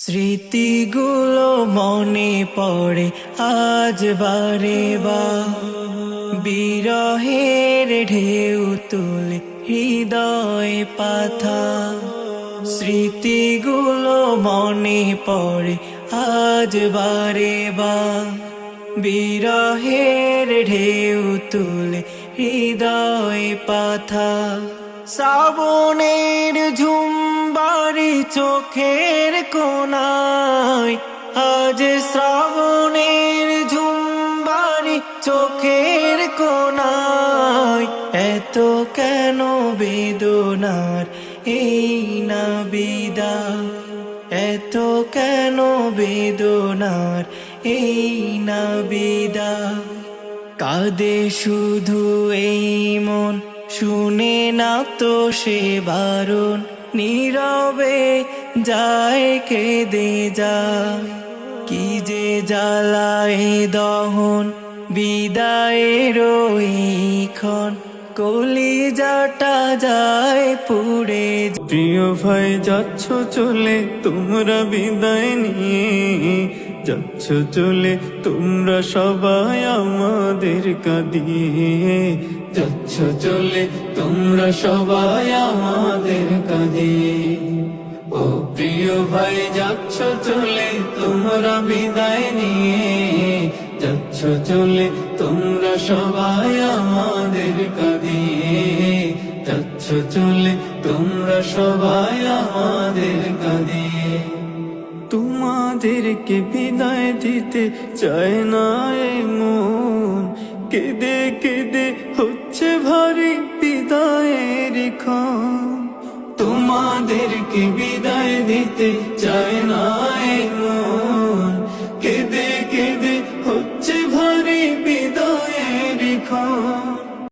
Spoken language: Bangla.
স্মৃতিগুলো মনে পড়ে আজ বারে বা। বিরহের ঢেউ তুলে হৃদয় পাথা। স্মৃতিগুলো মনে পড়ে আজ বারে বা। বিরহের ঢেউ তুলে হৃদয় পাথা। শ্রাবণের ঝুমবারি চোখের কোনায় আজ শ্রাবণের ঝুমবারি চোখের কোনায় এত কেন বেদনার এই না বিদায় এত কেন বেদনার এই না বিদায় কাদে শুধু এই মন শুনে না তো সে বারণ। নীরবে যায়, কেঁদে যায়। কি যে জ্বালায় দহন বিদায়ের ক্ষণ। কলিজাটা যায় পুড়ে প্রিয় ভাই, যাচ্ছ চলে, তোমরা বিদায় নিয়ে যাচ্ছ চলে তোমরা সবাই আমাদের কাঁদিয়ে। যাচ্ছ চলে তোমরা সবাই আমাদের কাঁদিয়ে। ও প্রিয় ভাই যাচ্ছ চলে তোমরা বিদায় নিয়ে। যাচ্ছ চলে তোমরা সবাই আমাদের কাঁদিয়ে। যাচ্ছ চলে তোমরা সবাই আমাদের কাঁদিয়ে। তোমাদেরকে বিদায় দিতে চায় না এ মন কেঁদে কেঁদে হচ্ছে ভারী বিদায়ের ক্ষণ। তোমাদেরকে বিদায় দিতে চায় না